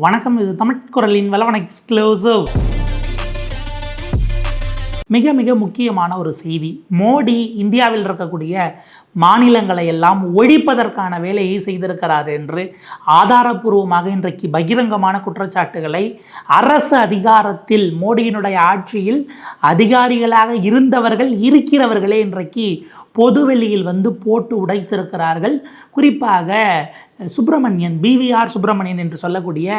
வணக்கம் இது தமிழ் குரலின் எக்ஸ்க்ளூசிவ் மிக மிக முக்கியமான ஒரு செய்தி. மோடி இந்தியாவில் இருக்கக்கூடிய மாநிலங்களை எல்லாம் ஒழிப்பதற்கான வேலையை செய்திருக்கிறார் என்று ஆதாரபூர்வமாக இன்றைக்கு பகிரங்கமான குற்றச்சாட்டுகளை அரசு அதிகாரத்தில் மோடியினுடைய ஆட்சியில் அதிகாரிகளாக இருந்தவர்கள் இருக்கிறவர்களே இன்றைக்கு பொதுவெளியில் வந்து போட்டு உடைத்திருக்கிறார்கள். குறிப்பாக சுப்பிரமணியன் பிவிஆர் சுப்பிரமணியன் என்று சொல்லக்கூடிய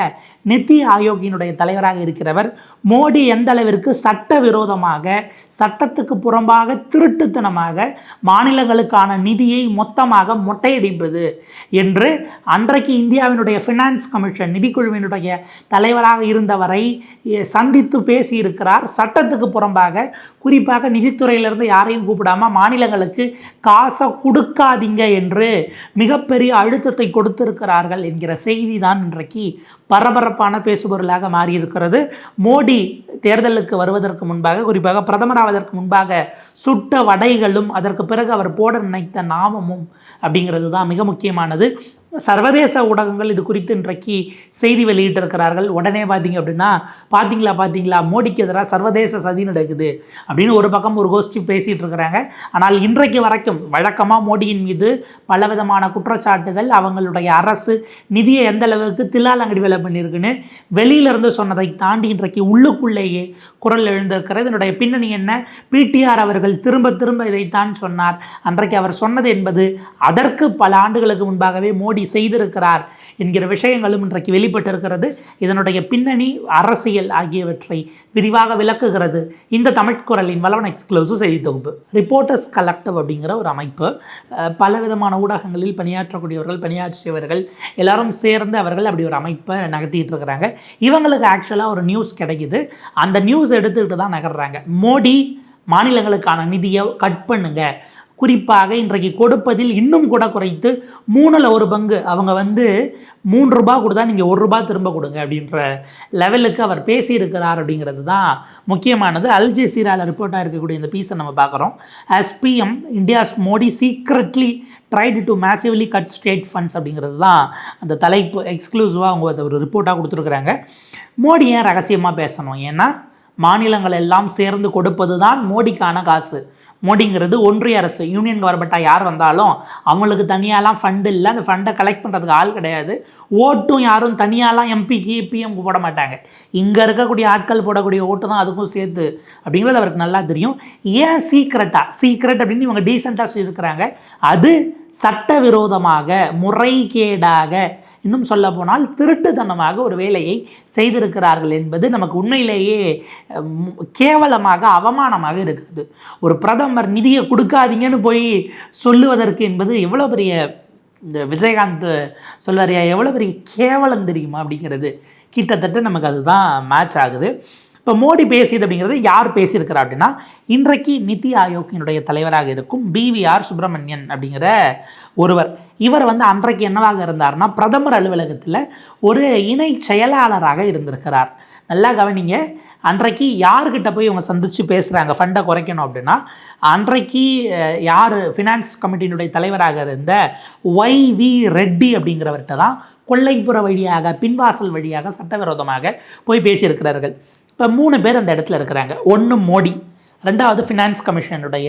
நித்தி ஆயோக்கியினுடைய தலைவராக இருக்கிறவர். மோடி எந்த அளவிற்கு சட்டவிரோதமாக சட்டத்துக்கு புறம்பாக திருட்டுத்தனமாக மாநிலங்களுக்கான நிதியை மொத்தமாக மொட்டையடிப்பது என்று அன்றைக்கு இந்தியாவினுடைய ஃபினான்ஸ் கமிஷன் நிதிக்குழுவினுடைய தலைவராக இருந்தவரை சந்தித்து பேசியிருக்கிறார். சட்டத்துக்கு புறம்பாக குறிப்பாக நிதித்துறையிலிருந்து யாரையும் கூப்பிடாம மாநிலங்களுக்கு காசை கொடுக்காதீங்க என்று மிகப்பெரிய அழுத்தத்தை கொடுத்திருக்கிறார்கள் என்கிற செய்தி தான் இன்றைக்கு பரபரப்பான பேசுபொருளாக மாறியிருக்கிறது. மோடி தேர்தலுக்கு வருவதற்கு முன்பாக குறிப்பாக பிரதமராவதற்கு முன்பாக சுட்ட வடைகளும் அதற்கு பிறகு அவர் போட நினைத்த நாமமும் அப்படிங்கிறது தான் மிக முக்கியமானது. சர்வதேச ஊடகங்கள் இது குறித்து இன்றைக்கு செய்தி வெளியிட்டிருக்கிறார்கள். உடனே பார்த்தீங்க அப்படின்னா பார்த்தீங்களா பார்த்தீங்களா மோடிக்கு எதிராக சர்வதேச சதி நடக்குது அப்படின்னு ஒரு பக்கம் ஒரு கோஷ்டி பேசிகிட்டு இருக்கிறாங்க. ஆனால் இன்றைக்கு வரைக்கும் வழக்கமாக மோடியின் மீது பலவிதமான குற்றச்சாட்டுகள் அவங்களுடைய அரசு நிதியை எந்த அளவுக்கு தில்லாலங்கடி வேலை பண்ணியிருக்குன்னு வெளியிலிருந்து சொன்னதை தாண்டி இன்றைக்கு உள்ளுக்குள்ளேயே குரல் எழுந்திருக்கிறது. இதனுடைய பின்னணி என்ன? பிடிஆர் அவர்கள் திரும்ப திரும்ப இதைத்தான் சொன்னார். அன்றைக்கு அவர் சொன்னது என்பது அதற்கு பல ஆண்டுகளுக்கு முன்பாகவே மோடி செய்திருக்கிறார் என்கிற விஷயங்களும் இன்றைக்கு வெளிப்பட்டிருக்கிறது. இதனுடைய பின்னணி அரசியல் ஆகியவற்றை விரிவாக விளக்குகிறது. இந்த தமிழ்குரலின் வளவன் எக்ஸ்க்ளூசிவ் செய்தி தொகுப்பு. ரிப்போர்ட்டர்ஸ் கலெக்டிவ் அப்படிங்கிற ஒரு அமைப்பு. பல விதமான ஊடகங்களில் பணியாற்றக்கூடியவர்கள் பணியாற்றியவர்கள் எல்லாரும் சேர்ந்து அவர்கள் அப்படி ஒரு அமைப்பை நகர்த்திட்டு இருக்கிறாங்க. இவங்களுக்கு ஆக்சுவலாக ஒரு நியூஸ் கிடைக்குது. அந்த நியூஸ் எடுத்துக்கிட்டு தான் நகர்றாங்க. மோடி மாநிலங்களுக்கான நிதியை கட் பண்ணுங்கள் குறிப்பாக இன்றைக்கு கொடுப்பதில் இன்னும் கூட குறைத்து மூணில் ஒரு பங்கு. அவங்க வந்து மூன்று ரூபாய் கொடுத்தா நீங்கள் ஒரு ரூபா திரும்ப கொடுங்க அப்படின்ற லெவலுக்கு அவர் பேசியிருக்கிறார் அப்படிங்கிறது தான் முக்கியமானது. அல் ரிப்போர்ட்டாக இருக்கக்கூடிய இந்த பீஸை நம்ம பார்க்குறோம். SPM India's Modi secretly tried to massively cut state funds அப்படிங்கிறது தான் அந்த தலைப்பு எக்ஸ்க்ளூசிவாக அவங்க அதை ஒரு ரிப்போர்ட்டாக கொடுத்துருக்குறாங்க. மோடி ஏன் ரகசியமாக பேசணும். ஏன்னா மாநிலங்கள் எல்லாம் சேர்ந்து கொடுப்பது தான் மோடிக்கான காசு. மோடிங்கிறது ஒன்றிய அரசு யூனியன் கவர்மெண்ட்டாக யார் வந்தாலும் அவங்களுக்கு தனியாலாம் ஃபண்டு இல்லை. அந்த ஃபண்டை கலெக்ட் பண்ணுறதுக்கு ஆள் கிடையாது. ஓட்டும் யாரும் தனியாலாம் எம்பிக்கு பிஎம்க்கு போட மாட்டாங்க. இங்கே இருக்கக்கூடிய ஆட்கள் போடக்கூடிய ஓட்டு தான் அதுக்கும் சேர்த்து அப்படிங்கிறது அவருக்கு நல்லா தெரியும். ஏன் சீக்ரெட்டாக சீக்ரெட் அப்படின்னு இவங்க டீசெண்டாக சொல்லியிருக்கிறாங்க. அது சட்டவிரோதமாக முறைகேடாக இன்னும் சொல்ல போனால் திருட்டுத்தனமாக ஒரு வேலையை செய்திருக்கிறார்கள் என்பது நமக்கு உண்மையிலேயே கேவலமாக அவமானமாக இருக்கிறது. ஒரு பிரதமர் நிதியை கொடுக்காதீங்கன்னு போய் சொல்லுவதற்கு என்பது எவ்வளோ பெரிய இந்த விஜயகாந்த் சொல்வாரியா எவ்வளோ பெரிய கேவலம் தெரியுமா? அப்படிங்கிறது. கிட்டத்தட்ட நமக்கு அதுதான் மேட்ச் ஆகுது. இப்போ மோடி பேசியது அப்படிங்கிறது யார் பேசியிருக்கிறா அப்படின்னா இன்றைக்கு நிதி ஆயோக்கினுடைய தலைவராக இருக்கும் பிவிஆர் சுப்பிரமணியன் அப்படிங்கிற ஒருவர். இவர் வந்து அன்றைக்கு என்னவாக இருந்தார்னா பிரதமர் அலுவலகத்தில் ஒரு இணை செயலாளராக இருந்திருக்கிறார். நல்லா கவனிங்க அன்றைக்கு யார்கிட்ட போய் இவங்க சந்தித்து பேசுகிறாங்க ஃபண்டை குறைக்கணும் அப்படின்னா அன்றைக்கு யார் ஃபினான்ஸ் கமிட்டியினுடைய தலைவராக இருந்த ஒய் வி ரெட்டி அப்படிங்கிறவர்கிட்ட தான் கொல்லைப்புற வழியாக பின்வாசல் வழியாக சட்டவிரோதமாக போய் பேசியிருக்கிறார்கள். இப்போ மூணு பேர் அந்த இடத்துல இருக்கிறாங்க. ஒன்று மோடி ரெண்டாவது ஃபினான்ஸ் கமிஷனுடைய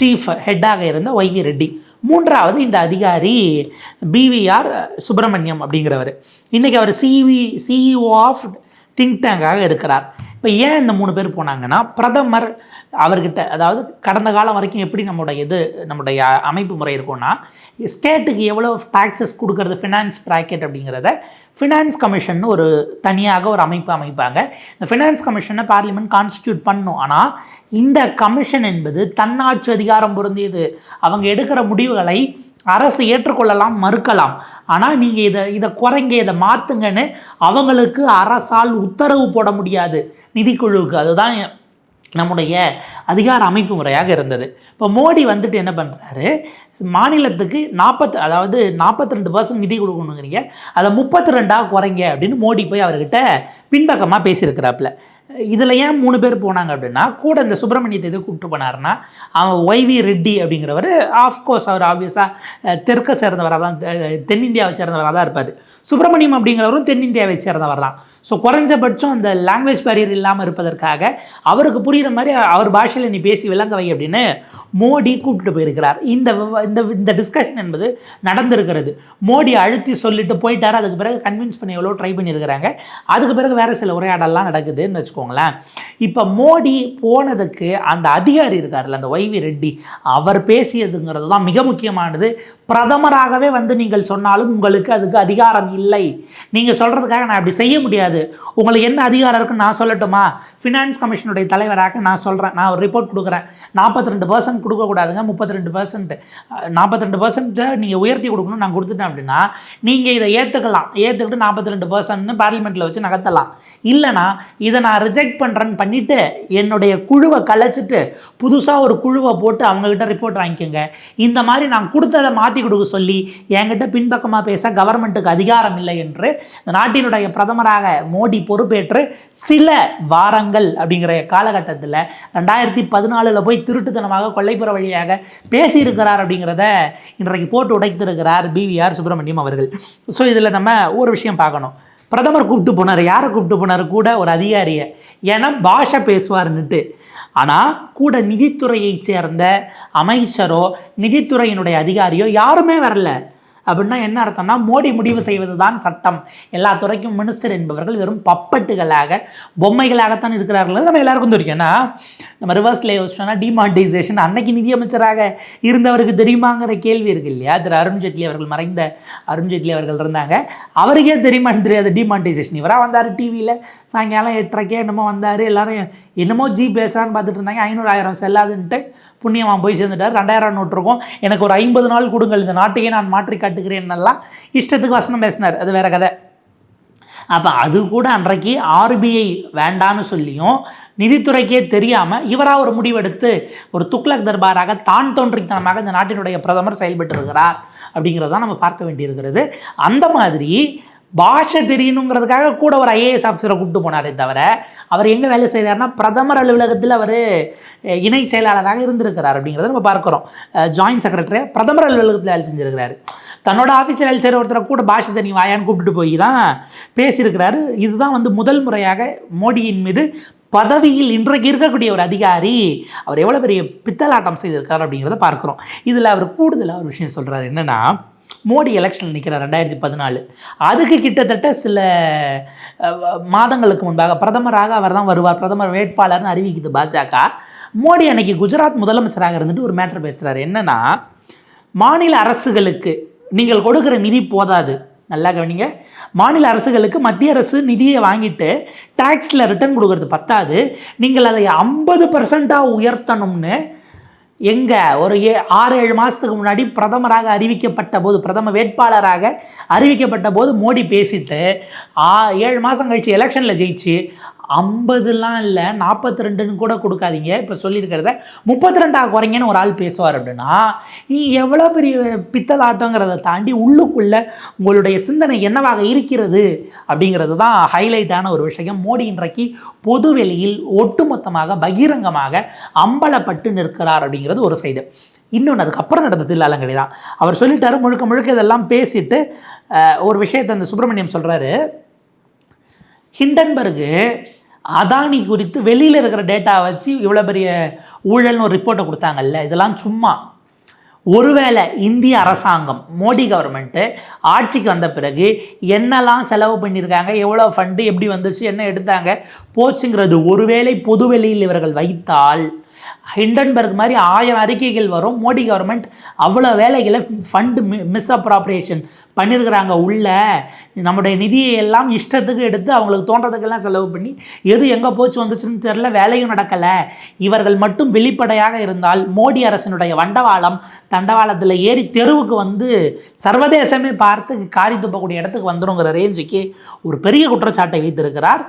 சீஃப் ஹெட்டாக இருந்த ஒய்வி ரெட்டி. மூன்றாவது இந்த அதிகாரி பிவிஆர் சுப்பிரமணியம் அப்படிங்கிறவர். இன்றைக்கி அவர் சிவி சிஇஓ ஆஃப் திங்க் டேங்காக இருக்கிறார். இப்போ ஏன் இந்த மூணு பேர் போனாங்கன்னா பிரதமர் அவர்கிட்ட அதாவது கடந்த காலம் வரைக்கும் எப்படி நம்மளுடைய இது நம்முடைய அமைப்பு முறை இருக்கும்னா ஸ்டேட்டுக்கு எவ்வளோ டாக்ஸஸ் கொடுக்கறது ஃபினான்ஸ் ப்ராக்கெட் அப்படிங்கிறத ஃபினான்ஸ் கமிஷன் ஒரு தனியாக ஒரு அமைப்பு அமைப்பாங்க. இந்த ஃபினான்ஸ் கமிஷனை பார்லிமெண்ட் கான்ஸ்டியூட் பண்ணும். ஆனால் இந்த கமிஷன் என்பது தன்னாட்சி அதிகாரம் பொருந்தியது. அவங்க எடுக்கிற முடிவுகளை அரசு ஏற்றுக்கொள்ளலாம் மறுக்கலாம். ஆனால் நீங்கள் இதை இதை குறைங்க இதை மாற்றுங்கன்னு அவங்களுக்கு அரசால் உத்தரவு போட முடியாது. நிதிக்குழுவுக்கு. அதுதான் நம்முடைய அதிகார அமைப்பு முறையாக இருந்தது. இப்போ மோடி வந்துட்டு என்ன பண்ணுறாரு மாநிலத்துக்கு நாற்பத்து அதாவது நாற்பத்தி ரெண்டு பர்சன்ட் நிதி கொடுக்கணுங்கிறீங்க. அதை முப்பத்தி ரெண்டாக குறைங்க அப்படின்னு மோடி போய் அவர்கிட்ட பின்பக்கமாக பேசியிருக்கிறாப்புல. இதில் ஏன் மூணு பேர் போனாங்க அப்படின்னா கூட இந்த சுப்பிரமணியத்தை எது கூப்பிட்டு போனாருன்னா அவன் ஒய்வி ரெட்டி அப்படிங்கிறவர் ஆஃப்கோர்ஸ் அவர் ஆப்வியஸாக தெற்க சேர்ந்தவராக தான் தென்னிந்தியாவை சேர்ந்தவராக தான் இருப்பார். சுப்பிரமணியம் அப்படிங்கிறவரும் தென்னிந்தியாவை சேர்ந்தவர் தான் ஸோ குறைஞ்சபட்சம் அந்த லாங்குவேஜ் பேரியர் இல்லாமல் இருப்பதற்காக அவருக்கு புரிகிற மாதிரி அவர் பாஷையில் நீ பேசி விளங்க வை அப்படின்னு மோடி கூப்பிட்டு போயிருக்கிறார். இந்த விவ- இந்த இந்த டிஸ்கஷன் என்பது நடந்திருக்கிறது. மோடி அழுத்தி சொல்லிட்டு போயிட்டார். அதுக்கு பிறகு கன்வின்ஸ் பண்ணி எவ்வளோ ட்ரை பண்ணியிருக்கிறாங்க. அதுக்கு பிறகு வேறு சில உரையாடலாம் நடக்குதுன்னு வச்சுக்கோங்களேன். இப்போ மோடி போனதுக்கு அந்த அதிகாரி இருக்கார்ல அந்த ஒய்வி ரெட்டி அவர் பேசியதுங்கிறது தான் மிக முக்கியமானது. பிரதமராகவே வந்து நீங்கள் சொன்னாலும் உங்களுக்கு அதுக்கு அதிகாரம் இல்லை. நீங்கள் சொல்கிறதுக்காக நான் அப்படி செய்ய முடியாது. உங்களுக்கு என்ன அதிகாரம் இருக்குன்னு நான் சொல்லட்டுமா? ஃபினான்ஸ் கமிஷனுடைய தலைவராக நான் சொல்கிறேன் நான் ஒரு ரிப்போர்ட் கொடுக்குறேன். நாற்பத்தி ரெண்டு பர்சன்ட் கொடுக்கக்கூடாதுங்க. முப்பத்தி ரெண்டு பர்சன்ட் நாற்பத்தி ரெண்டு பர்சன்ட்டை நீங்கள் உயர்த்தி கொடுக்கணும் நான் கொடுத்துட்டேன் அப்படின்னா நீங்கள் இதை ஏற்றுக்கலாம் ஏற்றுக்கிட்டு நாற்பத்தி ரெண்டு பர்சன்ட்னு பார்லிமெண்ட்டில் வச்சு நகர்த்தலாம். இல்லைனா இதை நான் ரிஜெக்ட் பண்ணுறேன்னு பண்ணிவிட்டு என்னுடைய குழுவை கலைச்சிட்டு புதுசாக ஒரு குழுவை போட்டு அவங்கக்கிட்ட ரிப்போர்ட் வாங்கிக்கோங்க. இந்த மாதிரி நான் கொடுத்ததை மாற்றி கொடுக்க சொல்லி என்கிட்ட பின்பக்கமாக பேச கவர்மெண்ட்டுக்கு அதிகாரம் இல்லை என்று இந்த நாட்டினுடைய பிரதமராக மோடி பொறுப்பேற்று சில வாரங்கள் அப்படிங்கிற காலகட்டத்தில் ரெண்டாயிரத்தி பதினாலில் போய் திருட்டுத்தனமாக கொள்ளைப்புற வழியாக பேசியிருக்கிறார் அப்படிங்கிறத இன்றைக்கு போட்டு உடைத்திருக்கிறார் பிவிஆர் சுப்பிரமணியம் அவர்கள். ஸோ இதில் நம்ம ஒரு விஷயம் பார்க்கணும். பிரதமர் கூப்பிட்டு போனார். யாரை கூப்பிட்டு போனார்? கூட ஒரு அதிகாரியை. ஏன்னா பாஷை பேசுவார்னுட்டு. ஆனால் கூட நிதித்துறையைச் சேர்ந்த அமைச்சரோ நிதித்துறையினுடைய அதிகாரியோ யாருமே வரல. அப்படின்னா என்ன அர்த்தம்னா மோடி முடிவு செய்வது தான் சட்டம். எல்லா துறைக்கும் மினிஸ்டர் என்பவர்கள் வெறும் பப்பட்டுகளாக பொம்மைகளாகத்தான் இருக்கிறார்கள். நம்ம எல்லாருக்கும் தெரியும். ஏன்னா நம்ம ரிவர்ஸில் யோசிச்சோம்னா டிமானிட்டைசேஷன் அன்னைக்கு நிதியமைச்சராக இருந்தவருக்கு தெரியுமாங்கிற கேள்வி இருக்கு இல்லையா? திரு அருண்ஜேட்லி அவர்கள் மறைந்த அருண்ஜேட்லி அவர்கள் இருந்தாங்க. அவருக்கே தெரியுமான்னு தெரியாது. டிமானிட்டைசேஷன் இவராக வந்தார் டிவியில் சாயங்காலம் எட்டரைக்கே என்னமோ வந்தார். எல்லாரும் என்னமோ ஜி பேசுகிறான்னு பார்த்துட்டு இருந்தாங்க. ஐநூறு ஆயிரம் செல்லாதுன்ட்டு புண்ணியமாக போய் சேர்ந்துட்டார். ரெண்டாயிரம் நோட்டு இருக்கும். எனக்கு ஒரு ஐம்பது நாள் கொடுங்கள். இந்த நாட்டையே நான் மாற்றி காட்டுகிறேன்னெல்லாம் இஷ்டத்துக்கு வசனம் பேசினார். அது வேற கதை. அப்போ அது கூட அன்றைக்கு ஆர்பிஐ வேண்டான்னு சொல்லியும் நிதித்துறைக்கே தெரியாமல் இவராக ஒரு முடிவெடுத்து ஒரு துக்ளக் தர்பாராக தான் தோன்றித்தனமாக இந்த நாட்டினுடைய பிரதமர் செயல்பட்டு இருக்கிறார் அப்படிங்கிறத நம்ம பார்க்க வேண்டியிருக்கிறது. அந்த மாதிரி பாஷை தெரியணுங்கிறதுக்காக கூட ஒரு ஐஏஎஸ் ஆஃபீஸரை கூப்பிட்டு போனாரே தவிர அவர் எங்கே வேலை செய்கிறாருன்னா பிரதமர் அலுவலகத்தில் அவர் இணை செயலாளராக இருந்திருக்கிறார் அப்படிங்கிறத நம்ம பார்க்குறோம். ஜாயின்ட் செக்ரட்டரியாக பிரதமர் அலுவலகத்தில் வேலை செஞ்சுருக்கிறாரு. தன்னோட ஆஃபீஸில் வேலை செய்கிற ஒருத்தரை கூட பாஷை தெரியும் வாயான்னு கூப்பிட்டு போய் தான் பேசியிருக்கிறாரு. இதுதான் வந்து முதல் முறையாக மோடியின் மீது பதவியில் இன்றைக்கு இருக்கக்கூடிய ஒரு அதிகாரி அவர் எவ்வளோ பெரிய பித்தலாட்டம் செய்திருக்கார் அப்படிங்கிறத பார்க்குறோம். இதில் அவர் கூடுதலாக ஒரு விஷயம் சொல்கிறார் என்னென்னா மோடி எலெக்ஷன் நிற்கிறார் ரெண்டாயிரத்தி பதினாலு. அதுக்கு கிட்டத்தட்ட சில மாதங்களுக்கு முன்பாக பிரதமராக அவர் தான் வருவார். பிரதமர் வேட்பாளர்னு அறிவிக்குது பாஜக. மோடி அன்னைக்கு குஜராத் முதலமைச்சராக இருந்துட்டு ஒரு மேட்டர் பேசுகிறார் என்னன்னா மாநில அரசுகளுக்கு நீங்கள் கொடுக்குற நிதி போதாது. நல்லா கவனிங்க. மாநில அரசுகளுக்கு மத்திய அரசு நிதியை வாங்கிட்டு டேக்ஸில் ரிட்டர்ன் கொடுக்கறது பத்தாது. நீங்கள் அதை ஐம்பது பர்சண்ட்டாக உயர்த்தணும்னு எங்கே? ஒரு ஏ ஆறு ஏழு மாதத்துக்கு முன்னாடி பிரதமராக அறிவிக்கப்பட்ட போது பிரதம வேட்பாளராக அறிவிக்கப்பட்ட போது மோடி பேசிட்டு ஆ ஏழு மாதம் கழித்து எலெக்ஷனில் ஜெயிச்சு ஐம்பதுலாம் இல்லை நாற்பத்தி ரெண்டுன்னு கூட கொடுக்காதீங்க. இப்போ சொல்லியிருக்கிறத முப்பத்தி ரெண்டாக குறைங்கன்னு ஒரு ஆள் பேசுவார் அப்படின்னா நீ எவ்வளோ பெரிய பித்தலாட்டங்கிறத தாண்டி உள்ளுக்குள்ளே உங்களுடைய சிந்தனை என்னவாக இருக்கிறது அப்படிங்கிறது தான் ஹைலைட்டான ஒரு விஷயம். மோடி இன்றைக்கு பொதுவெளியில் ஒட்டுமொத்தமாக பகிரங்கமாக அம்பலப்பட்டு நிற்கிறார் அப்படிங்கிறது ஒரு சைடு இன்னொன்று அதுக்கப்புறம் நடந்த தில்லாலங்கடி தான். அவர் சொல்லிட்டாரு முழுக்க முழுக்க இதெல்லாம் பேசிட்டு ஒரு விஷயத்தை அந்த சுப்பிரமணியம் சொல்கிறாரு ஹிண்டன்பர்கு அதானி குறித்து வெளியில் இருக்கிற டேட்டா வச்சு இவ்வளோ பெரிய ஊழல்னு ஒரு ரிப்போர்ட்டை கொடுத்தாங்கல்ல இதெல்லாம் சும்மா. ஒருவேளை இந்திய அரசாங்கம் மோடி கவர்மெண்ட்டு ஆட்சிக்கு வந்த பிறகு என்னெல்லாம் செலவு பண்ணியிருக்காங்க எவ்வளோ ஃபண்டு எப்படி வந்துச்சு என்ன எடுத்தாங்க போச்சுங்கிறது ஒருவேளை பொது வெளியில் இவர்கள் வைத்தால் ஹிண்டன்பர்க் மாதிரி ஆயிரம் அறிக்கைகள் வரும் மோடி கவர்மெண்ட் அவ்வளோ வேலைகளை ஃபண்டு மிஸ் அப்ராப்ரியேஷன் பண்ணியிருக்கிறாங்க உள்ள. நம்முடைய நிதியை எல்லாம் இஷ்டத்துக்கு எடுத்து அவங்களுக்கு தோன்றதுக்கெல்லாம் செலவு பண்ணி எது எங்கே போச்சு வந்துச்சுன்னு தெரில வேலையும் நடக்கலை. இவர்கள் மட்டும் வெளிப்படையாக இருந்தால் மோடி அரசினுடைய வண்டவாளம் தண்டவாளத்தில் ஏறி தெருவுக்கு வந்து சர்வதேசமே பார்த்து காரி துப்பக்கூடிய இடத்துக்கு வந்துருங்கிற ரேஞ்சுக்கு ஒரு பெரிய குற்றச்சாட்டை வைத்திருக்கிறார்.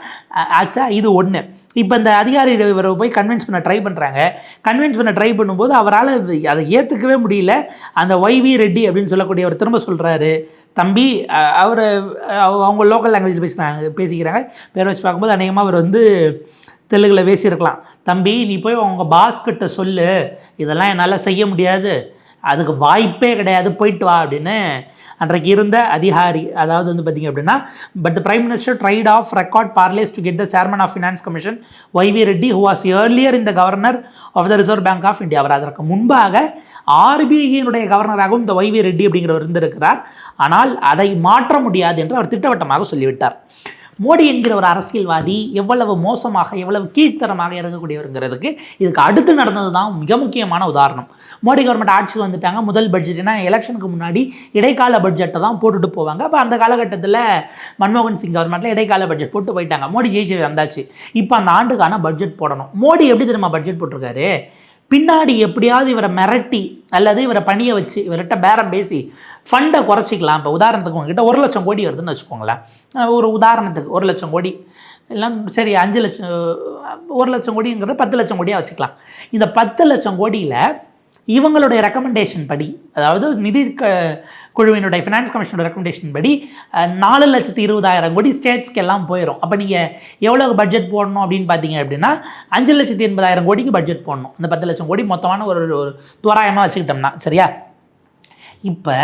ஆச்சா இது ஒன்று இப்போ இந்த அதிகாரி இவரை போய் கன்வின்ஸ் பண்ண ட்ரை பண்ணுறாங்க கன்வின்ஸ் பண்ண ட்ரை பண்ணும்போது அவரால் அதை ஏற்றுக்கவே முடியல. அந்த ஒய்வி ரெட்டி அப்படின்னு சொல்லக்கூடியவர் திரும்ப சொல்கிறாரு தம்பி அவர் அவங்க லோக்கல் லாங்குவேஜில் பேசுகிறாங்க பேசிக்கிறாங்க. பேர் வச்சு பார்க்கும்போது அநேகமாக அவர் வந்து தெலுங்கில் பேசியிருக்கலாம். தம்பி நீ போய் உங்கள் பாஸ்கிட்ட சொல்லு. இதெல்லாம் என்னால் செய்ய முடியாது. அதுக்கு வாய்ப்பே கிடையாது போயிட்டு வா அப்படின்னு அன்றைக்கு இருந்த அதிகாரி அதாவது வந்து பார்த்திங்க அப்படின்னா but prime minister tried off record parleys to get the chairman of finance commission YV Reddy who was earlier இந்த governor of the reserve bank of India அவர் அதற்கு முன்பாக ஆர்பிஐயினுடைய கவர்னராகவும் இந்த ஒய் வி ரெட்டி அப்படிங்கிறவர் இருந்திருக்கிறார். ஆனால் அதை மாற்ற முடியாது என்று அவர் திட்டவட்டமாக சொல்லிவிட்டார். மோடி என்கிற ஒரு அரசியல்வாதி எவ்வளவு மோசமாக எவ்வளவு கீழ்த்தரமாக இறங்கக்கூடியவருங்கிறதுக்கு இதுக்கு அடுத்து நடந்தது தான் மிக முக்கியமான உதாரணம். மோடி கவர்மெண்ட் ஆட்சிக்கு வந்துட்டாங்க. முதல் பட்ஜெட்னா எலெக்ஷனுக்கு முன்னாடி இடைக்கால பட்ஜெட்டை தான் போட்டுட்டு போவாங்க. அப்போ அந்த காலகட்டத்தில் மன்மோகன் சிங் கவர்மெண்ட்டில் இடைக்கால பட்ஜெட் போட்டு போயிட்டாங்க. மோடி ஜெயிச்சு வந்தாச்சு. இப்போ அந்த ஆண்டுக்கான பட்ஜெட் போடணும். மோடி எப்படி தெரியுமா பட்ஜெட் போட்டிருக்காரு? பின்னாடி எப்படியாவது இவரை மிரட்டி அல்லது இவரை பணிய வச்சு இவர்கிட்ட பேரம் பேசி ஃபண்டை குறைச்சிக்கலாம். இப்போ உதாரணத்துக்கு உங்ககிட்ட ஒரு லட்சம் கோடி வருதுன்னு வச்சுக்கோங்களேன். ஒரு உதாரணத்துக்கு ஒரு லட்சம் கோடி எல்லாம் சரி அஞ்சு லட்சம் ஒரு லட்சம் கோடிங்கிறத பத்து லட்சம் கோடியாக வச்சுக்கலாம். இந்த பத்து லட்சம் கோடியில் இவங்களுடைய ரெக்கமெண்டேஷன் படி அதாவது நிதி க குழுவினுடைய ஃபினான்ஸ் கமிஷனோட ரெக்கமெண்டேஷன் படி நாலு லட்சத்து இருபதாயிரம் கோடி ஸ்டேட்ஸ்க்கு எல்லாம் போயிடும் அப்போ நீங்கள் எவ்வளோ பட்ஜெட் போடணும் அப்படின்னு பார்த்தீங்க அப்படின்னா அஞ்சு லட்சத்து எண்பதாயிரம் கோடிக்கு பட்ஜெட் போடணும். அந்த பத்து லட்சம் கோடி மொத்தமான ஒரு ஒரு தோராயமாக வச்சுக்கிட்டோம்னா சரியா? இப்போ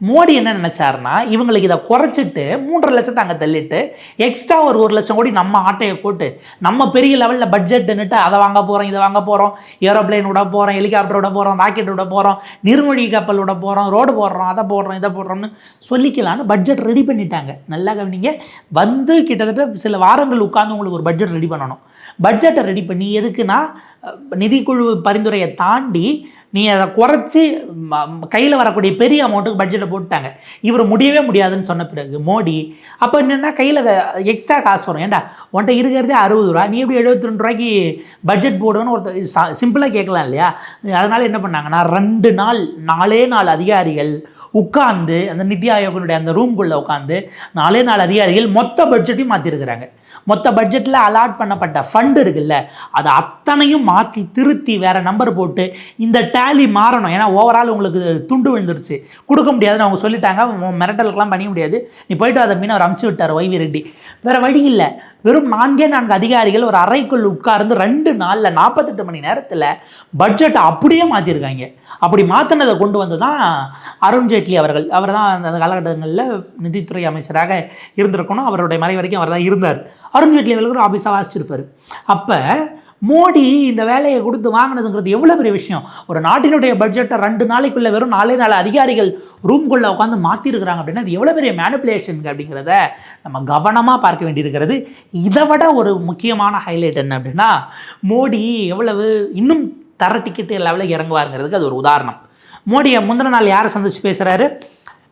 மோடி என்ன நினச்சாருன்னா இவங்களுக்கு இதை குறைச்சிட்டு மூன்றரை லட்சத்தை அங்கே தள்ளிட்டு எக்ஸ்ட்ரா ஒரு ஒரு லட்சம் கோடி நம்ம ஆட்டையை போட்டு நம்ம பெரிய லெவலில் பட்ஜெட்டுன்னுட்டு அதை வாங்க போகிறோம் இதை வாங்க போகிறோம் ஏரோப்ளைன் விட போகிறோம் ஹெலிகாப்டர் விட போகிறோம் ராக்கெட் விட போகிறோம் நீர்மொழி கப்பல் விட போகிறோம் ரோடு போடுறோம் அதை போடுறோம் இதை போடுறோம்னு சொல்லிக்கலான்னு பட்ஜெட் ரெடி பண்ணிட்டாங்க. நல்லா கவனிங்க வந்து கிட்டத்தட்ட சில வாரங்கள் உட்காந்து உங்களுக்கு ஒரு பட்ஜெட் ரெடி பண்ணணும். பட்ஜெட்டை ரெடி பண்ணி எதுக்குன்னா நிதிக்குழு பரிந்துரையை தாண்டி நீ அதை குறைச்சி கையில் வரக்கூடிய பெரிய அமௌண்ட்டுக்கு போட்டுட்டாங்க. இவர் முடியவே முடியாதுன்னு சொன்ன பிறகு மோடி அப்போ என்னென்னா கையில் எக்ஸ்ட்ரா காசு வரும். ஏண்டா உன்ட்ட இருக்கிறதே அறுபது ரூபா நீ எப்படி எழுபத்தி ரெண்டு ரூபாய்க்கு பட்ஜெட் போடுவேன்னு ஒருத்தர் சிம்பிளாக கேட்கலாம் இல்லையா? அதனால் என்ன பண்ணாங்கன்னா ரெண்டு நாள் நாலே நாள் அதிகாரிகள் உட்காந்து அந்த நித்தி ஆயோகனுடைய அந்த ரூம்குள்ளே உட்காந்து நாலே நாள் அதிகாரிகள் மொத்த பட்ஜெட்டையும் மாற்றிருக்கிறாங்க மொத்த பட்ஜெட்டில் அலாட் பண்ணப்பட்ட ஃபண்டு இருக்குல்ல அதை அத்தனையும் மாற்றி திருத்தி வேறு நம்பர் போட்டு இந்த டேலி மாறணும். ஏன்னா ஓவரால் உங்களுக்கு துண்டு விழுந்துருச்சு. கொடுக்க முடியாதுன்னு அவங்க சொல்லிட்டாங்க. மிரட்டலுக்கெல்லாம் பண்ண முடியாது. நீ போயிட்டு அதை மீன் அவர் அமுச்சு விட்டார் ஒய்வி ரெட்டி. வேறு வழி இல்லை. வெறும் நான்கே நான்கு அதிகாரிகள் ஒரு அறைக்குள் உட்கார்ந்து ரெண்டு நாளில் நாற்பத்தெட்டு மணி நேரத்தில் பட்ஜெட்டை அப்படியே மாற்றிருக்காங்க அப்படி மாற்றினதை கொண்டு வந்து தான் அருண்ஜேட்லி அவர்கள் அவர் தான் அந்த காலகட்டங்களில் நிதித்துறை அமைச்சராக இருந்திருக்கணும். அவருடைய மறை வரைக்கும் அவர் தான் இருந்தார் அருண்ஜேட்லி அவர்கள் ஆஃபீஸாக வாசிச்சிருப்பார். அப்போ மோடி இந்த வேலையை கொடுத்து வாங்கினதுங்கிறது எவ்வளோ பெரிய விஷயம்? ஒரு நாட்டினுடைய பட்ஜெட்டை ரெண்டு நாளைக்குள்ளே வெறும் நாலே நாலு அதிகாரிகள் ரூம்குள்ளே உட்காந்து மாற்றிருக்கிறாங்க அப்படின்னா அது எவ்வளோ பெரிய மேனிப்புலேஷன் அப்படிங்கிறத நம்ம கவனமாக பார்க்க வேண்டியிருக்கிறது. இதை விட ஒரு முக்கியமான ஹைலைட் என்ன அப்படின்னா மோடி எவ்வளவு இன்னும் தர டிக்கெட்டு லெவலில் இறங்குவாருங்கிறதுக்கு அது ஒரு உதாரணம். மோடியை முந்தின நாள் யாரை சந்திச்சு பேசுகிறாரு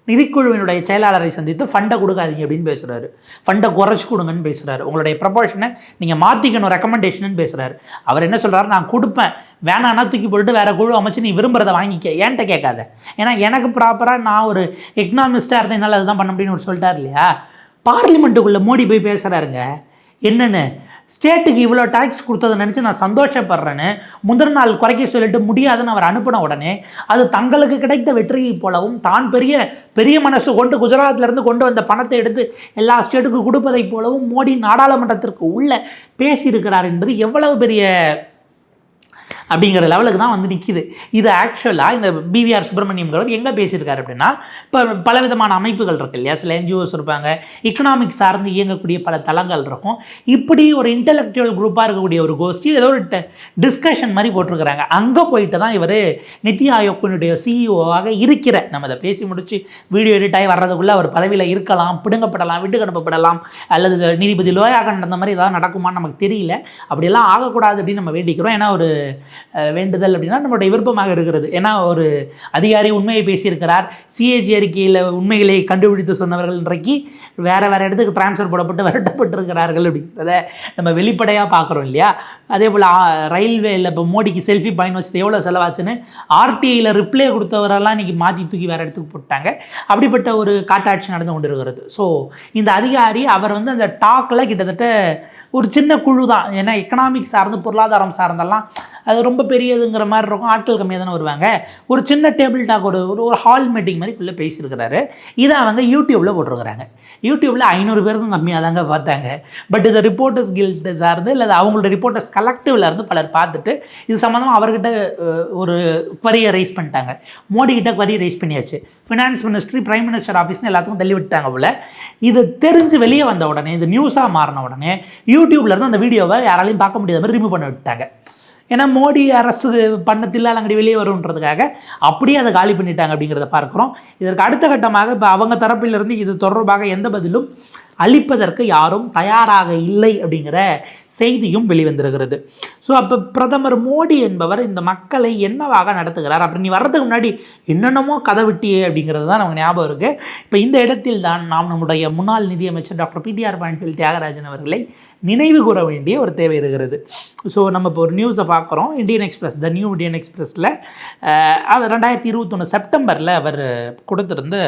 நிதிக்குழுவினுடைய செயலாளரை சந்தித்து ஃபண்டை கொடுக்காதீங்க அப்படின்னு பேசுகிறாரு ஃபண்டை குறைச்சி கொடுங்கன்னு பேசுகிறாரு உங்களுடைய ப்ரொபோஷனை நீங்கள் மாற்றிக்கணும் ரெக்கமெண்டேஷன் பேசுகிறாரு அவர் என்ன சொல்கிறாரு நான் கொடுப்பேன். வேணான்னா தூக்கி போட்டு வேறு குழு அமைச்சு நீ விரும்புகிறத வாங்கிக்க. ஏன்ட்ட கேட்காத? ஏன்னா எனக்கு ப்ராப்பராக நான் ஒரு எக்கனாமிஸ்ட்டாக இருந்தேன் என்னால் அதுதான் பண்ண முடியும்னு ஒரு சொல்லிட்டார் இல்லையா? பார்லிமெண்ட்டுக்குள்ளே மோடி போய் பேசுகிறாருங்க என்னென்னு? ஸ்டேட்டுக்கு இவ்வளோ டேக்ஸ் கொடுத்ததை நினச்சி நான் சந்தோஷப்படுறேன்னு முதல் நாள் குறைக்க சொல்லிட்டு முடியாதுன்னு அவர் அனுப்பின உடனே அது தங்களுக்கு கிடைத்த வெற்றியை போலவும் தான் பெரிய பெரிய மனசு கொண்டு குஜராத்லேருந்து கொண்டு வந்த பணத்தை எடுத்து எல்லா ஸ்டேட்டுக்கு கொடுப்பதைப் போலவும் மோடி நாடாளுமன்றத்திற்கு உள்ள பேசியிருக்கிறார் என்பது எவ்வளவு பெரிய அப்படிங்கிற லெவலுக்கு தான் வந்து நிற்கிது இது ஆக்சுவலாக இந்த பிவிஆர் சுப்பிரமணியம்ங்கிறவர் எங்கே பேசியிருக்காரு அப்படின்னா இப்போ பலவிதமான அமைப்புகள் இருக்கு இல்லையா? சில என்ஜிஓஸ் இருப்பாங்க. இக்கனாமிக் சார்ந்து இயங்கக்கூடிய பல தளங்கள் இருக்கும். இப்படி ஒரு இன்டலெக்சுவல் குரூப்பாக இருக்கக்கூடிய ஒரு கோஷ்டி ஏதோ ஒரு டிஸ்கஷன் மாதிரி போட்டிருக்கிறாங்க. அங்கே போயிட்டு தான் இவர் நித்தி ஆயோக்கினுடைய சிஇஓவாக இருக்கிற நம்ம அதை பேசி முடிச்சு வீடியோ எடிட் ஆகி வர்றதுக்குள்ளே அவர் பதவியில் இருக்கலாம் பிடுங்கப்படலாம் விட்டுக்கனுப்பப்படலாம் அல்லது நீதிபதி லோயாக அந்த மாதிரி ஏதாவது நடக்குமான்னு நமக்கு தெரியல. அப்படியெல்லாம் ஆகக்கூடாது அப்படின்னு நம்ம வேண்டிக்கிறோம். ஏன்னா ஒரு வேண்டுதல் அப்படின்னா நம்மளுடைய விருப்பமாக இருக்கிறது. ஏன்னா ஒரு அதிகாரி உண்மையை பேசியிருக்கிறார். சிஏஜி அறிக்கையில் உண்மைகளை கண்டுபிடித்து சொன்னவர்கள் இன்றைக்கு வேறு வேறு இடத்துக்கு டிரான்ஸ்ஃபர் போடப்பட்டு விரட்டப்பட்டிருக்கிறார்கள் அப்படிங்கிறத நம்ம வெளிப்படையாக பார்க்குறோம் இல்லையா? அதே போல் ரயில்வேயில் இப்போ மோடிக்கு செல்ஃபி பாயிண்ட் வச்சது எவ்வளோ செலவாச்சுன்னு ஆர்டிஐயில் ரிப்ளை கொடுத்தவரெல்லாம் இன்றைக்கி மாற்றி தூக்கி வேறு இடத்துக்கு போட்டாங்க. அப்படிப்பட்ட ஒரு காட்டாட்சி நடந்து கொண்டு இருக்கிறது ஸோ இந்த அதிகாரி அவர் வந்து அந்த டாக்கில் கிட்டத்தட்ட ஒரு சின்ன குழு தான் ஏன்னா எக்கனாமிக் சார்ந்து பொருளாதாரம் சார்ந்தெல்லாம் அது ரொம்ப பெரியதுங்கிற மாதிரி இருக்கும். ஆட்கள் கம்மியாக தானே வருவாங்க. ஒரு சின்ன டேபிள் டாக் ஒரு ஒரு ஒரு ஹால் மீட்டிங் மாதிரி உள்ளே பேசியிருக்கிறாரு. இதை அவங்க யூடியூப்பில் போட்டிருக்கிறாங்க. யூடியூப்பில் ஐநூறு பேருக்கும் கம்மியாக தாங்க பார்த்தாங்க. பட் இதை ரிப்போர்ட்டர்ஸ் கில்டு சார்ந்து இல்லை அவங்களோட ரிப்போர்ட்டர்ஸ் கலெக்டிவ்ல இருந்து பலர் பார்த்துட்டு இது சம்மந்தமாக அவர்கிட்ட ஒரு query-ய ரைஸ் பண்ணிட்டாங்க. மோடிக்கிட்ட கிட்ட ரைஸ் பண்ணியாச்சு. ஃபினான்ஸ் மினிஸ்ட்ரி பிரைம் மினிஸ்டர் ஆஃபீஸ்னு எல்லாத்துக்கும் தள்ளி விட்டாங்க போல. இது தெரிஞ்சு வெளியே வந்த உடனே இது நியூஸாக மாறின உடனே யூ இருந்து அந்த வீடியோவை யாராலையும் பார்க்க முடியாத மாதிரி ரிமூவ் பண்ண விட்டாங்க ஏன்னா மோடி அரசு பண்ண தில்லாலங்கடி வெளியே வரும்ன்றதுக்காக அப்படியே அதை காலி பண்ணிட்டாங்க அப்படிங்கிறத பார்க்குறோம். இதற்கு அடுத்த கட்டமாக இப்போ அவங்க தரப்பிலிருந்து இது தொடர்பாக எந்த பதிலும் அளிப்பதற்கு யாரும் தயாராக இல்லை அப்படிங்கிற செய்தியும் வெளிவந்திருக்கிறது. ஸோ அப்போ பிரதமர் மோடி என்பவர் இந்த மக்களை என்னவாக நடத்துகிறார்? அப்படி நீ வர்றதுக்கு முன்னாடி என்னென்னமோ கதை விட்டியே அப்படிங்கிறது தான் நமக்கு ஞாபகம் இருக்குது இப்போ இந்த இடத்தில் தான் நாம் நம்முடைய முன்னாள் நிதியமைச்சர் டாக்டர் பிடிஆர் பாண்டியல் தியாகராஜன் அவர்களை நினைவு கூற வேண்டிய ஒரு தேவை இருக்கிறது. ஸோ நம்ம இப்போ ஒரு நியூஸை பார்க்குறோம். Indian express the new Indian எக்ஸ்பிரஸில் அவர் ரெண்டாயிரத்தி இருபத்தொன்று செப்டம்பரில் அவர் கொடுத்துருந்த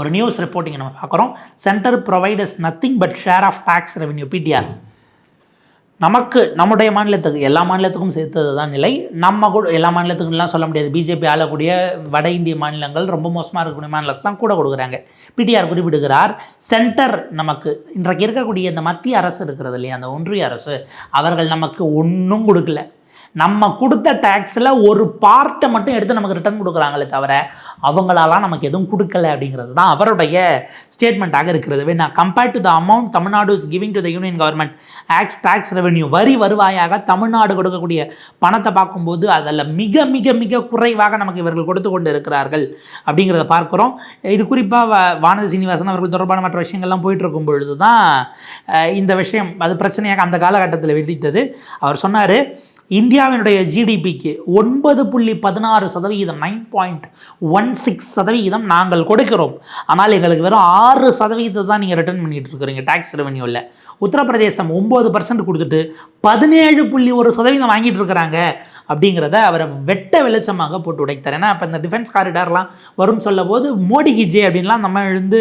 ஒரு நியூஸ் ரிப்போர்ட்டிங்கை நம்ம பார்க்குறோம். Centre providers nothing but share of tax revenue PTR நமக்கு நம்முடைய மாநிலத்துக்கு எல்லா மாநிலத்துக்கும் சேர்த்தது தான் நிலை. நம்ம கூட எல்லா மாநிலத்துக்குலாம் சொல்ல முடியாது. பிஜேபி ஆளக்கூடிய வட இந்திய மாநிலங்கள் ரொம்ப மோசமாக இருக்கக்கூடிய மாநிலத்துலாம் கூட கொடுக்குறாங்க. பிடிஆர் குறிப்பிடுகிறார் சென்டர் நமக்கு இன்றைக்கு இருக்கக்கூடிய இந்த மத்திய அரசு இருக்கிறது இல்லையா? அந்த ஒன்றிய அரசு அவர்கள் நமக்கு ஒன்றும் கொடுக்கல. நம்ம கொடுத்த டேக்ஸில் ஒரு பார்ட்டை மட்டும் எடுத்து நமக்கு ரிட்டர்ன் கொடுக்குறாங்களே தவிர அவங்களாலாம் நமக்கு எதுவும் கொடுக்கல அப்படிங்கிறது தான் அவருடைய ஸ்டேட்மெண்ட்டாக இருக்கிறது. நான் compared to the amount Tamil Nadu is giving to the union government aux tax revenue வரி வருவாயாக தமிழ்நாடு கொடுக்கக்கூடிய பணத்தை பார்க்கும்போது அதில் மிக மிக மிக குறைவாக நமக்கு இவர்கள் கொடுத்து கொண்டு இருக்கிறார்கள் அப்படிங்கிறத பார்க்குறோம். இது குறிப்பாக வானதி சீனிவாசன் அவர்கள் தொடர்பான மற்ற விஷயங்கள்லாம் போயிட்டு இருக்கும் பொழுது தான் இந்த விஷயம் அது பிரச்சனையாக அந்த காலகட்டத்தில் வெடித்தது அவர் சொன்னார் இந்தியாவினுடைய ஜிடிபிக்கு ஒன்பது புள்ளி பதினாறு சதவிகிதம் நைன் பாயிண்ட் ஒன் சிக்ஸ் சதவிகிதம் நாங்கள் கொடுக்கிறோம். ஆனால் எங்களுக்கு வெறும் ஆறு சதவீதத்தை தான் நீங்கள் ரிட்டர்ன் பண்ணிகிட்டு இருக்கிறீங்க டேக்ஸ் ரெவன்யூவில் உத்தரப்பிரதேசம் ஒம்பது பர்சன்ட் கொடுத்துட்டு பதினேழு புள்ளி ஒரு சதவீதம் வாங்கிட்டு இருக்கிறாங்க. அப்படிங்கிறத அவரை வெட்ட வெளிச்சமாக போட்டு உடைத்தார். ஏன்னா இப்போ இந்த டிஃபென்ஸ் காரிடார்லாம் வரும்னு சொல்ல போது மோடி கிஜே அப்படின்லாம் நம்ம எழுந்து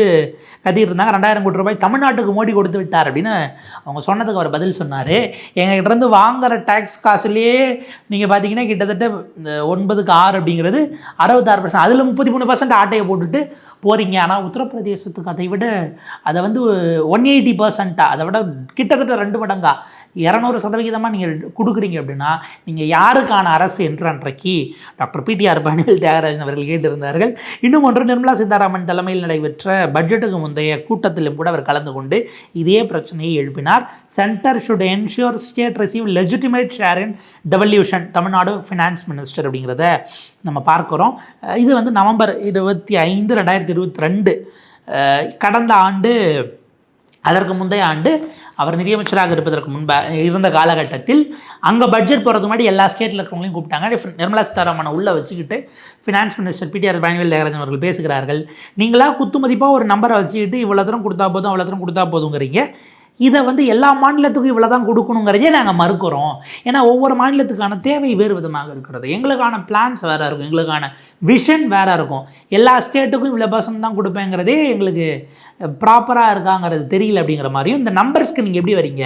கத்திட்டு இருந்தாங்க ரெண்டாயிரம் கோடி ரூபாய் தமிழ்நாட்டுக்கு மோடி கொடுத்து விட்டார் அப்படின்னு அவங்க சொன்னதுக்கு அவர் பதில் சொன்னார். எங்ககிட்டருந்து வாங்குகிற டேக்ஸ் காசுலேயே நீங்கள் பார்த்தீங்கன்னா கிட்டத்தட்ட இந்த ஒன்பதுக்கு ஆறு அப்படிங்கிறது அறுபத்தாறு பர்சன்ட் அதில் முப்பத்தி மூணு பர்சன்ட் ஆட்டையை போட்டுட்டு போகிறீங்க ஆனால் உத்தரப்பிரதேசத்துக்கு அதை விட அதை வந்து ஒன் எயிட்டி பர்சன்ட்டாக அதை விட கிட்டத்தட்ட ரெண்டு மடங்கா. இரநூறு சதவிகிதமாக நீங்கள் கொடுக்குறீங்க அப்படின்னா நீங்கள் யாருக்கான அரசு என்று அன்றைக்கு டாக்டர் பிடிஆர் பணிவேல் தியாகராஜன் அவர்கள் கேட்டிருந்தார்கள். இன்னும் ஒன்று நிர்மலா சீதாராமன் தலைமையில் நடைபெற்ற பட்ஜெட்டுக்கு முந்தைய கூட்டத்திலும் கூட அவர் கலந்து கொண்டு இதே பிரச்சனையை எழுப்பினார். Centre should ensure state receive legitimate share in devolution Tamil Nadu finance minister அப்படிங்கிறத நம்ம பார்க்குறோம். இது வந்து நவம்பர் இருபத்தி ஐந்து ரெண்டாயிரத்தி இருபத்தி ரெண்டு கடந்த ஆண்டு அதற்கு முந்தைய ஆண்டு அவர் நிதியமைச்சராக இருப்பதற்கு முன்பாக இருந்த காலகட்டத்தில் அங்கே பட்ஜெட் போகிறதுக்கு முன்னாடி எல்லா ஸ்டேட்டில் இருக்கிறவங்களையும் கூப்பிட்டாங்க. நிர்மலா சீதாராமனை உள்ளே வச்சுக்கிட்டு finance minister PTR Palanivel Thiagarajan அவர்கள் பேசுகிறார்கள். நீங்களாக குத்து மதிப்பாக ஒரு நம்பரை வச்சுக்கிட்டு இவ்வளோ தூரம் கொடுத்தா போதும் அவ்வளோ தூரம் கொடுத்தா போதுங்கிறீங்க. இதை வந்து எல்லா மாநிலத்துக்கும் இவ்வளோ தான் கொடுக்கணுங்கிறதே நாங்கள் மறுக்கிறோம். ஏன்னா ஒவ்வொரு மாநிலத்துக்கான தேவை வேறு விதமாக இருக்கிறது. எங்களுக்கான பிளான்ஸ் வேறு இருக்கும். எங்களுக்கான விஷன் வேறு இருக்கும். எல்லா ஸ்டேட்டுக்கும் இவ்வளோ பர்சன்ட் தான் கொடுப்பேங்கிறதே எங்களுக்கு eh, ப்ராப்பராக இருக்காங்கிறது தெரியல அப்படிங்கிற மாதிரியும் இந்த நம்பர்ஸ்க்கு நீங்கள் எப்படி வரீங்க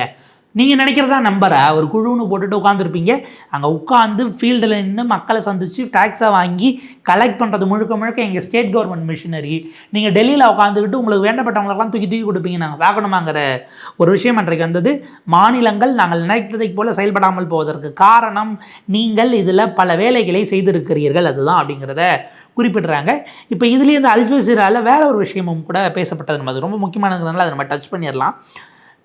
நீங்கள் நினைக்கிறதா நம்பரை ஒரு குழுன்னு போட்டுட்டு உட்காந்துருப்பீங்க அங்கே உட்காந்து ஃபீல்டில் நின்று மக்களை சந்தித்து டேக்ஸை வாங்கி கலெக்ட் பண்ணுறது முழுக்க முழுக்க எங்கள் ஸ்டேட் கவர்மெண்ட் மிஷினரி நீங்கள் டெல்லியில் உட்காந்துக்கிட்டு உங்களுக்கு வேண்டப்பட்டவங்களுக்கெல்லாம் தூக்கி தூக்கி கொடுப்பீங்க. நாங்கள் பார்க்கணுமாங்கிற ஒரு விஷயம் அன்றைக்கு வந்தது. மாநிலங்கள் நாங்கள் நினைத்ததைப் போல் செயல்படாமல் போவதற்கு காரணம் நீங்கள் இதில் பல வேலைகளை செய்திருக்கிறீர்கள். அதுதான் அப்படிங்கிறத குறிப்பிடுறாங்க. இப்போ இதுலேயே இந்த அல்ஜோசிராவில் வேற ஒரு விஷயமும் கூட பேசப்பட்டது. நம்ம அது ரொம்ப முக்கியமானதுனால அதை நம்ம டச் பண்ணிடலாம்.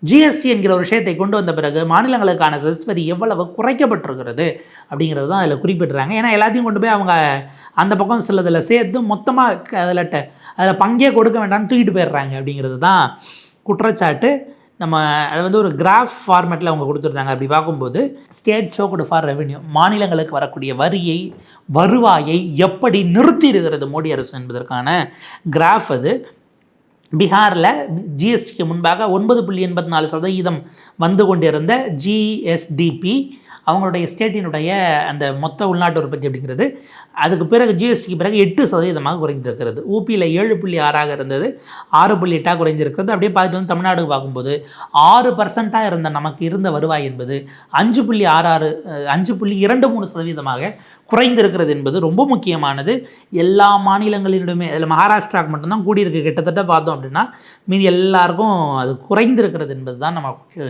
ஜிஎஸ்டி என்கிற ஒரு விஷயத்தை கொண்டு வந்த பிறகு மாநிலங்களுக்கான செஸ் வரி எவ்வளவு குறைக்கப்பட்டிருக்கிறது அப்படிங்கிறது தான் அதில் குறிப்பிடுறாங்க. ஏன்னா எல்லாத்தையும் கொண்டு போய் அவங்க அந்த பக்கம் சிலதில் சேர்த்து மொத்தமாக அதில் ட- அதில் பங்கே கொடுக்க வேண்டாம்னு தூக்கிட்டு போயிடுறாங்க அப்படிங்கிறது தான் குற்றச்சாட்டு. நம்ம அது வந்து ஒரு கிராஃப் ஃபார்மேட்டில் அவங்க கொடுத்துருந்தாங்க. அப்படி பார்க்கும்போது ஸ்டேட் சோக்குடு ஃபார் ரெவென்யூ மாநிலங்களுக்கு வரக்கூடிய வரியை வருவாயை எப்படி நிறுத்தி இருக்கிறது மோடி அரசு என்பதற்கான கிராஃப் அது. பீகாரில் ஜிஎஸ்டிக்கு முன்பாக ஒன்பது புள்ளி எண்பத்தி நாலு சதவீதம் வந்து கொண்டிருந்த ஜிஎஸ்டிபி அவங்களுடைய ஸ்டேட்டினுடைய அந்த மொத்த உள்நாட்டு உற்பத்தி அப்படிங்கிறது அதுக்கு பிறகு ஜிஎஸ்டிக்கு பிறகு எட்டு சதவீதமாக குறைந்திருக்கிறது. ஊபியில் ஏழு புள்ளி ஆறாக இருந்தது ஆறு புள்ளி எட்டாக குறைந்திருக்கிறது. அப்படியே பார்த்துட்டு வந்து தமிழ்நாடு பார்க்கும்போது ஆறு பர்சண்ட்டாக இருந்த நமக்கு இருந்த வருவாய் என்பது அஞ்சு புள்ளி ஆறு ஆறு அஞ்சு புள்ளி இரண்டு மூணு சதவீதமாக குறைந்திருக்கிறது என்பது ரொம்ப முக்கியமானது. எல்லா மாநிலங்களிலுமே அதில் மகாராஷ்டிராவுக்கு மட்டும்தான் கூடியிருக்கு. கிட்டத்தட்ட பார்த்தோம் அப்படின்னா மீதி எல்லாருக்கும் அது குறைந்திருக்கிறது என்பது தான் நமக்கு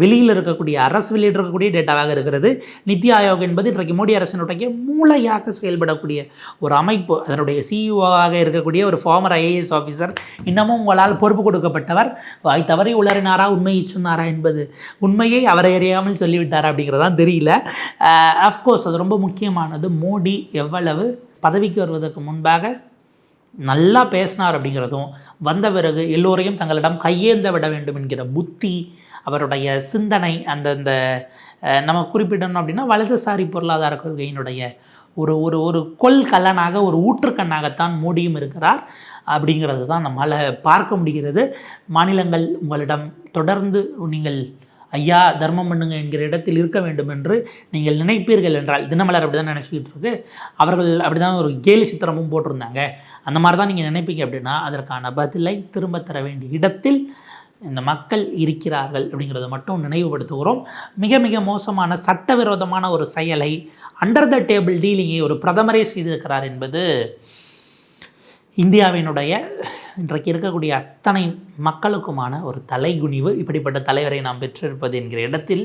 வெளியில் இருக்கக்கூடிய அரசு வெளியிட்டு இருக்கக்கூடிய டேட்டாவாக இருக்கிறது. நித்தி ஆயோக் என்பது இன்றைக்கு மோடி அரசினுடைய மூளையாக செயல்படக்கூடிய ஒரு அமைப்பு. அதனுடைய சிஇஓவாக இருக்கக்கூடிய ஒரு ஃபார்மர் ஐஏஎஸ் ஆஃபீஸர் இன்னமும் உங்களால் பொறுப்பு கொடுக்கப்பட்டவர். வாய் தவறி உளறினாரா உண்மையை சொன்னாரா என்பது உண்மையை அவரை அறியாமல் சொல்லிவிட்டாரா அப்படிங்கிறதான் தெரியல. அஃப்கோர்ஸ் அது ரொம்ப முக்கியமானது. மோடி எவ்வளவு பதவிக்கு வருவதற்கு முன்பாக நல்லா பேசினார் அப்படிங்கிறதும் வந்த பிறகு எல்லோரையும் தங்களிடம் கையேந்த விட வேண்டும் என்கிற புத்தி அவருடைய சிந்தனை அந்தந்த இந்த நம்ம குறிப்பிடணும் அப்படின்னா வலதுசாரி பொருளாதார கொள்கையினுடைய ஒரு ஒரு ஒரு கொள்கலனாக ஒரு ஊற்றுக்கண்ணாகத்தான் மோடியும் இருக்கிறார் அப்படிங்கிறது தான் நம்மளால் பார்க்க முடிகிறது. மாநிலங்கள் உங்களிடம் தொடர்ந்து நீங்கள் ஐயா தர்மம் பண்ணுங்க என்கிற இடத்தில் இருக்க வேண்டும் என்று நீங்கள் நினைப்பீர்கள் என்றால் தினமலர் அப்படி தான் நினச்சிக்கிட்டு இருக்கு. அவர்கள் அப்படி தான் ஒரு கேலி சித்திரமும் போட்டிருந்தாங்க. அந்த மாதிரி தான் நீங்கள் நினைப்பீங்க அப்படின்னா அதற்கான பதிலை திரும்ப தர வேண்டிய இடத்தில் இந்த மக்கள் இருக்கிறார்கள் அப்படிங்கிறத மட்டும் நினைவுபடுத்துகிறோம். மிக மிக மோசமான சட்டவிரோதமான ஒரு செயலை அண்டர் த டேபிள் டீலிங்கை ஒரு பிரதமரே செய்திருக்கிறார் என்பது இந்தியாவினுடைய இன்றைக்கு இருக்கக்கூடிய அத்தனை மக்களுக்குமான ஒரு தலைகுனிவு. இப்படிப்பட்ட தலைவரை நாம் பெற்றிருப்பது என்கிற இடத்தில்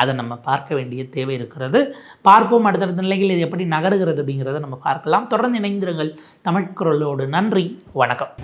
அதை நம்ம பார்க்க வேண்டிய தேவை இருக்கிறது. பார்ப்போம் அடுத்தடுத்த நிலையில் இது எப்படி நகருகிறது அப்படிங்கிறத நம்ம பார்க்கலாம். தொடர்ந்து இணைந்திருங்கள். தமிழ் குரலோடு நன்றி. வணக்கம்.